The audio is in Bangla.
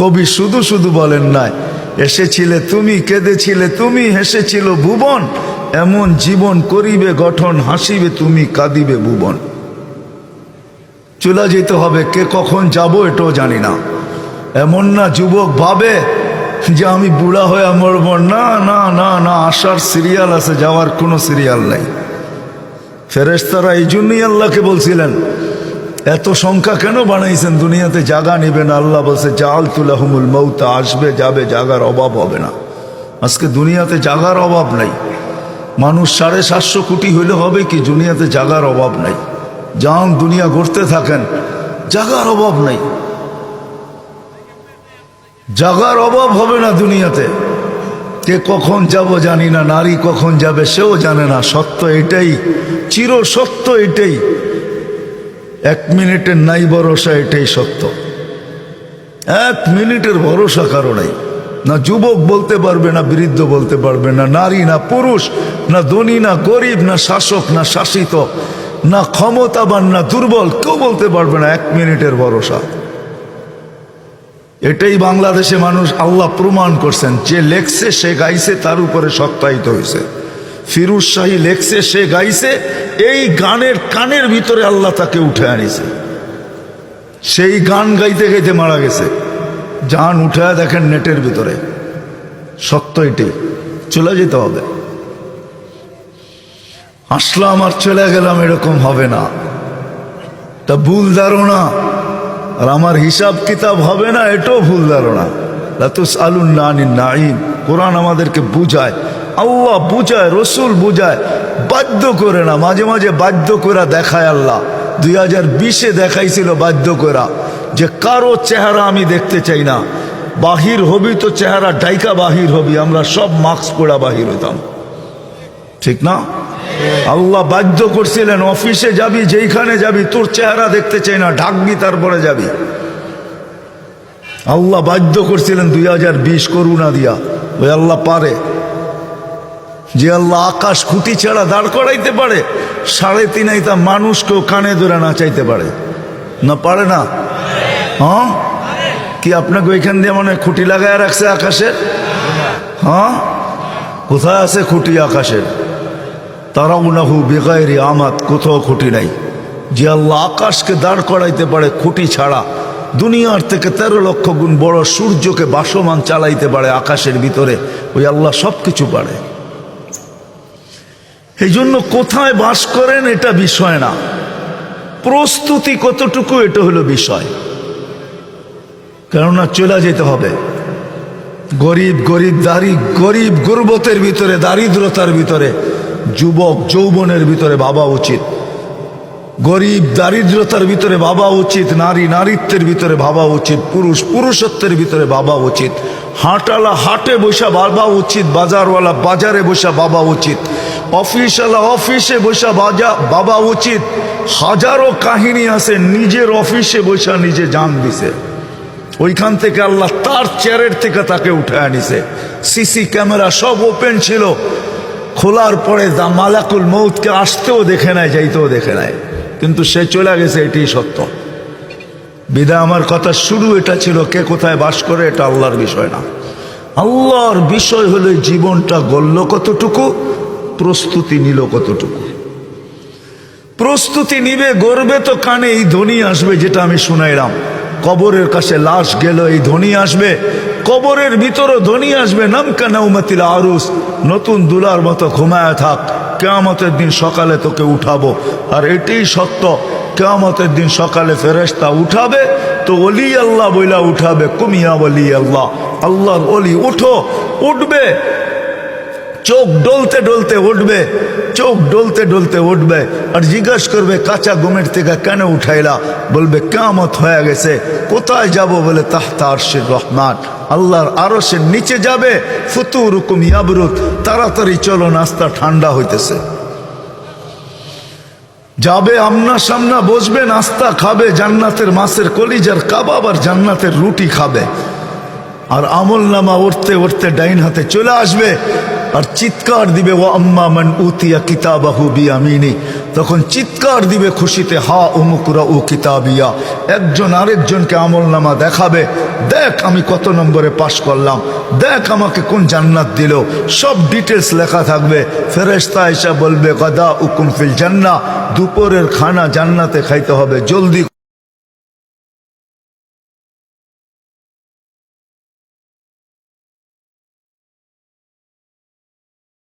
কবি শুধু শুধু বলেন নাই, এসেছিলে তুমি, কেঁদেছিলে তুমি, হেসেছিল ভুবন, এমন জীবন করিবে, গঠন হাসিবে তুমি, কাঁদিবে ভুবন। চলে যেতে হবে, কে কখন যাব এটাও জানি না। এমন না যুবক ভাবে যে আমি বুড়া হয়ে মরব। না না না না আসার সিরিয়াল আছে, যাওয়ার কোনো সিরিয়াল নাই। ফেরেশতারা এই জন্যই আল্লাহকে বলছিলেন এত সংখ্যা কেন বানাইছেন? দুনিয়াতে জাগা নেবে না, আল্লাহ বলছে জাল তুলাহুমুল মৌতা আসবে, যাবে, জাগার অভাব হবে না। আজকে দুনিয়াতে জাগার অভাব নাই। মানুষ সাড়ে সাতশো কোটি হইলে হবে কি, দুনিয়াতে জাগার অভাব নাই। যান দুনিয়া ঘুরতে থাকেন, জাগার অভাব নাই। জাগার অভাব হবে না দুনিয়াতে। কে কখন যাব জানি না, নারী কখন যাবে সেও জানে না। সত্য এটাই, চির সত্য এটাই। এক মিনিটের নাই ভরসা এটাই সত্য। এক মিনিটের ভরসা কারও নাই। না যুবক বলতে পারবে, না বৃদ্ধ বলতে পারবে, না নারী, না পুরুষ, না ধনী, না গরিব, না শাসক, না শাসিত, না ক্ষমতাবান, না দুর্বল, কেউ বলতে পারবে না এক মিনিটের ভরসা। এটাই বাংলাদেশে মানুষ আল্লাহ প্রমাণ করছেন, যে লেখছে সে গাইছে, তার উপরে সত্যায়িত হয়েছে ফিরুজ শাহী লেখছে, সে গাইছে, এই গানের কানের ভিতরে আল্লাহ তাকে উঠে আনিছে। সেই গান গাইতে গাইতে মারা গেছে। যান উঠে দেখেন নেটের ভিতরে। সত্য এটি চলে যেতে হবে। আসলাম আর চলে গেলাম এরকম হবে না। তা ভুল ধারণা। আর আমার হিসাব কিতাব হবে না, এটাও ভুল ধারণা। লাতুস আলুন নানিন নাইন কোরআন আমাদেরকে বুঝায়। আল্লাহ বুঝায়, রসুল বুঝায়, বাধ্য করে না, মাঝে মাঝে বাধ্য করে দেখায় আল্লাহ। দুই হাজার বিশে দেখাইছিল বাধ্য করা যে কারও চেহারা আমি দেখতে চাই না। বাহির হবি তো চেহারা, ডাইকা বাহির হবি, আমরা সব মাস্ক পড়া বাহির হইতাম। ঠিক না? আল্লাহ বাধ্য করছিলেন, অফিসে যাবি, যেইখানে যাবি, তোর চেহারা দেখতে চাই না, ঢাকবি, তারপরে যাবি। আল্লাহ বাধ্য করছিলেন দুই হাজার বিশ করুণা দিয়া। ওই আল্লাহ পারে। যে আল্লাহ আকাশ খুঁটি ছাড়া দাঁড় করাইতে পারে, সাড়ে তিন আইতা মানুষকেও কানে ধরে নাচাইতে পারে। না পারে না? হ্যাঁ? কি আপনাকে ওইখান দিয়ে মনে খুঁটি লাগায় রাখছে আকাশের? হ্যাঁ? কোথায় আছে খুঁটি আকাশের? তারা তারাউনাহু বেগায়েরি আমাত কোথাও খুঁটি নাই। যে আল্লাহ আকাশকে দাঁড় করাইতে পারে খুঁটি ছাড়া, দুনিয়ার থেকে তেরো লক্ষ গুণ বড় সূর্যকে বাসমান চালাইতে পারে আকাশের ভিতরে, ওই আল্লাহ সব কিছু পারে। এই জন্য কোথায় বাস করেন এটা বিষয় না। প্রস্তুতি কতটুকু এটা হলো বিষয়। কেননা চলে যেতে হবে। গরিব গরিব, দারি, গরিব গুরবতের ভিতরে, দারিদ্রতার ভিতরে, যুবক, যৌবনের ভিতরে ভাবা উচিত। গরিব, দারিদ্রতার ভিতরে ভাবা উচিত, নারী, নারীত্বের ভিতরে ভাবা উচিত, পুরুষ, পুরুষত্বের ভিতরে ভাবা উচিত। হাঁটালা হাটে বসা ভাবা উচিত, বাজারওয়ালা বাজারে বসা ভাবা উচিত। অফিসওয়ালা অফিসে বসা বাজা, বাবা উচিত। হাজারো কাহিনী আছে, নিজের অফিসে বসা নিজে জান দিছে। ওইখান থেকে আল্লাহ তার চেয়ারের থেকে তাকে উঠে আনিছে। সিসি ক্যামেরা সব ওপেন ছিল। খোলার পরে দা মালাকুল মৌতকে আসতেও দেখে নেয় যাইতেও দেখে নেয় কিন্তু সে চলে গেছে এটি সত্য। বিদা, আমার কথা শুরু এটা ছিল, কে কোথায় বাস করে এটা আল্লাহর বিষয় না। আল্লাহর বিষয় হলে জীবনটা গড়ল কতটুকু প্রস্তুতি নিল কতটুকু? প্রস্তুতি নিবে গর্বে তো কানে, এই ধ্বনি আসবে যেটা আমি শুনাইলাম। কবরের কাছে লাশ গেল এই ধ্বনি আসবে, কবরের ভিতরও ধ্বনি আসবে। নামকা নৌমাতিল আরুস, নতুন দুলার মতো ঘুমায় থাক। কেয়ামতের দিন সকালে তোকে উঠাবো। আর এটাই সত্য, কেয়ামতের দিন সকালে ফেরেস্তা উঠাবে, তো অলি আল্লাহ বইলা উঠাবে, কুমিয়া বলি আল্লাহ। আল্লাহর অলি উঠো, উঠবে চোখ ডলতে ডলতে উঠবে, চোখ ডলতে ডলতে উঠবে আর জিজ্ঞাসা করবে, কাঁচা ঘুমের থেকে কেন উঠাইলা? বলবে কেমত হয়ে গেছে, কোথায় যাব বলে তাহতা আরশের রহমান। আল্লাহর আরশের নিচে যাবে ফুতু রুকুম ইয়াবরুত, তাড়াতাড়ি চলো, নাস্তা ঠান্ডা হইতেছে। যাবে আমনা সামনা, বসবে, নাস্তা খাবে, জান্নাতের মাছের কলিজার কাবাব আর জান্নাতের রুটি খাবে। আর আমল নামা উঠতে উঠতে ডাইন হাতে চলে আসবে আর চিৎকার দিবে ও আম্মা মান উতিয়া কিতাবাহু বিয়ামিনি। তখন চিৎকার দিবে খুশিতে, হা উমুকুরা ও কিতাবিয়া। একজন আরেকজনকে আমল নামা দেখাবে, দেখ আমি কত নম্বরে পাশ করলাম। দেখ আমাকে কোন জান্নাত দিল। সব ডিটেলস লেখা থাকবে। ফেরেস্তা এসে বলবে, গদা উকুম ফিল জান্না দুপুরের খানা জান্নাতে খাইতে হবে। জলদি